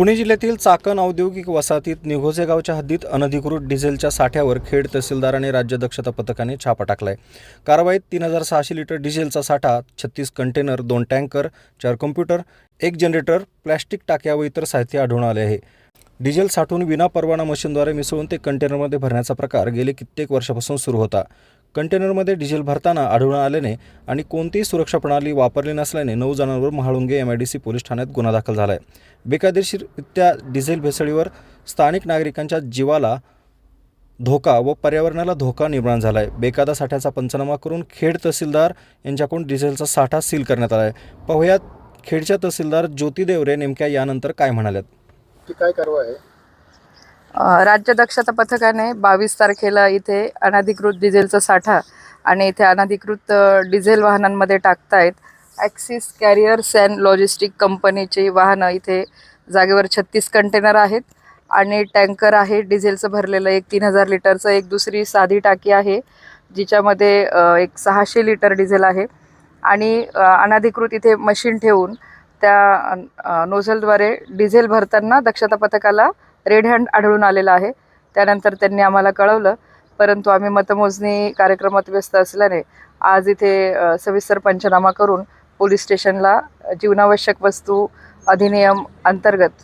पुणे जिल्ह्यातील चाकण औद्योगिक वसाहतीत निघोजे गावच्या हद्दीत अनधिकृत डिझेलच्या साठ्यावर खेड तहसीलदार आणि राज्य दक्षता पथकाने छापा टाकलाय. कारवाईत तीन हजार सहाशे लिटर डिझेलचा साठा छत्तीस कंटेनर दोन टँकर चार कॉम्प्युटर एक जनरेटर प्लॅस्टिक टाक्या व इतर साहित्य आढळून आले आहे. डिझेल साठवून विनापरवाना मशीनद्वारे मिसळून ते कंटेनरमध्ये भरण्याचा प्रकार गेले कित्येक वर्षापासून सुरू होता. कंटेनरमध्ये डिझेल भरताना आढळून आल्याने आणि कोणतीही सुरक्षा प्रणाली वापरली नसल्याने नऊ जणांवर Mahalunge M I D C police ठाण्यात गुन्हा दाखल झाला आहे बेकायदेशीररित्या डिझेल भेसळीवर स्थानिक नागरिकांच्या जीवाला धोका व पर्यावरणाला धोका निर्माण झाला आहे बेकायदा साठ्याचा पंचनामा करून खेड तहसीलदार यांच्याकडून डिझेलचा साठा सील करण्यात आला आहे पाहुयात खेडच्या तहसीलदार ज्योती देवरे नेमक्या यानंतर काय म्हणाल्यात? काय कारवाई आहे? राज्य दक्षता पथकाने बावीस तारखेला इथे अनधिकृत डिझेलचा साठा आणि इथे अनधिकृत डिझेल वाहनांमध्ये टाकतायत. ॲक्सिस कॅरियर्स अँड लॉजिस्टिक कंपनीची वाहनं इथे जागेवर छत्तीस कंटेनर आहेत आणि टँकर आहे. डिझेलचं भरलेलं एक तीन हजार लिटरचं एक दुसरी साधी टाकी आहे जिच्यामध्ये एक सहाशे लिटर डिझेल आहे. आणि अनधिकृत इथे मशीन ठेवून त्या नोझलद्वारे डिझेल भरताना दक्षता पथकाला रेड हँड आढळून आलेला आहे. त्यानंतर त्यांनी आम्हाला कळवलं परंतु आम्ही मतमोजणी कार्यक्रमात व्यस्त असल्याने आज इथे सविस्तर पंचनामा करून पोलीस स्टेशनला जीवनावश्यक वस्तू अधिनियम अंतर्गत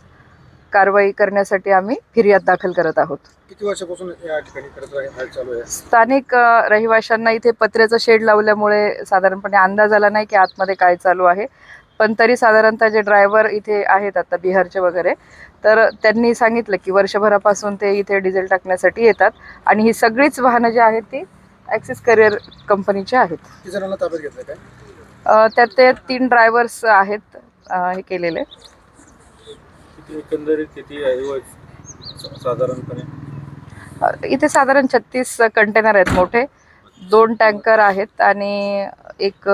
कारवाई करण्यासाठी आम्ही फिर्याद दाखल करत आहोत. किती वर्षापासून या ठिकाणी करत आहे हाल चालू आहे? स्थानिक रहिवाशांना इथे पत्र्याचं शेड लावल्यामुळे साधारणपणे अंदाज आला नाही की आतमध्ये काय चालू आहे. पण तरी साधारणतः जे ड्रायव्हर इथे आहेत आता बिहारचे वगैरे तर त्यांनी सांगितलं की वर्षभरापासून ते इथे डिझेल टाकण्यासाठी येतात. आणि ही सगळीच वाहनं जी आहेत ती ॲक्सिस करिअर कंपनीची आहेत. त्यात ते तीन ड्रायव्हर्स आहेत हे केलेले. किती एकंदरीत किती आहे सा- साधारणपणे. अ, इथे साधारण छत्तीस कंटेनर आहेत मोठे. दोन टँकर आहेत आणि एक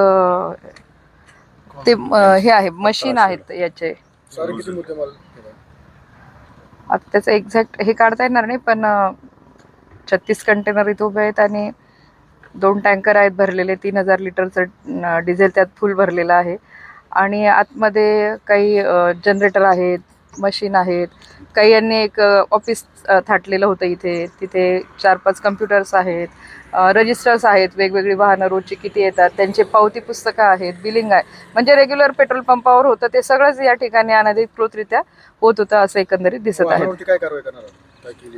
ते हे आहे मशीन आहेत याचे. आता त्याचं एक्झॅक्ट हे काढता येणार नाही पण छत्तीस कंटेनर इथे उभे आहेत आणि दोन टँकर आहेत भरलेले तीन हजार लिटरचं डिझेल त्यात फुल भरलेलं आहे. आणि आतमध्ये काही जनरेटर आहेत मशीन आहेत. काही यांनी एक ऑफिस थाटलेलं होतं इथे. तिथे चार पाच कम्प्युटर्स आहेत रजिस्टर्स आहेत. वेगवेगळी वाहनं रोजची किती येतात. त्यांचे पावती पुस्तकं आहेत. बिलिंग आहे. म्हणजे रेग्युलर पेट्रोल पंपावर होतं. ते सगळंच या ठिकाणी अनधिकृतरित्या होत होतं असं एकंदरीत दिसत आहे.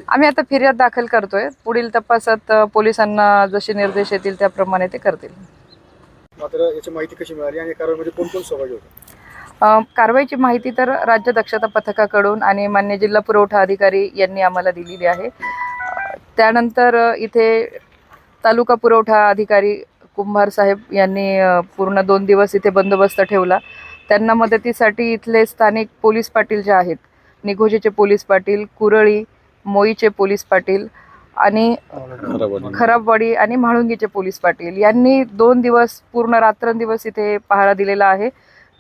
आम्ही आता फिर्याद दाखल करतोय. पुढील तपासात पोलिसांना जसे निर्देश येतील त्याप्रमाणे ते करतील. मात्र याची माहिती कशी मिळाली आणि कारवाईमध्ये कोण कोण सहभागी होतं? कारवाईची माहिती तर राज्य दक्षता पथकाकडून आणि मान्य जिल्हा पुरवठा अधिकारी यांनी आम्हाला दिलेली आहे. त्यानंतर इथे तालुका पुरवठा अधिकारी कुंभार साहेब यांनी पूर्ण दोन दिवस इथे बंदोबस्त ठेवला. त्यांना मदतीसाठी इथले स्थानिक पोलीस पाटील जे आहेत निघोजेचे पोलीस पाटील कुरळी मोईचे पोलीस पाटील आणि खराबवाडी आणि म्हाळुंगीचे पोलीस पाटील यांनी दोन दिवस पूर्ण रात्रंदिवस इथे पहारा दिलेला आहे.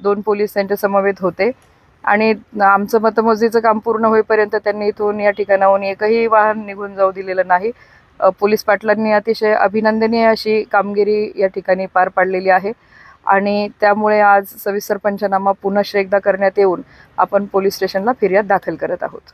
दोन पोलीस त्यांच्या समवेत होते. आणि आमचं मतमोजणीचं काम पूर्ण होईपर्यंत त्यांनी इथून या ठिकाणाहून एकही वाहन निघून जाऊ दिलेलं नाही. पोलीस पाटलांनी अतिशय अभिनंदनीय अशी कामगिरी या ठिकाणी पार पाडलेली आहे. आणि त्यामुळे आज सविस्तर पंचनामा पुनश्च एकदा करण्यात येऊन आपण पोलीस स्टेशनला फिर्याद दाखल करत आहोत.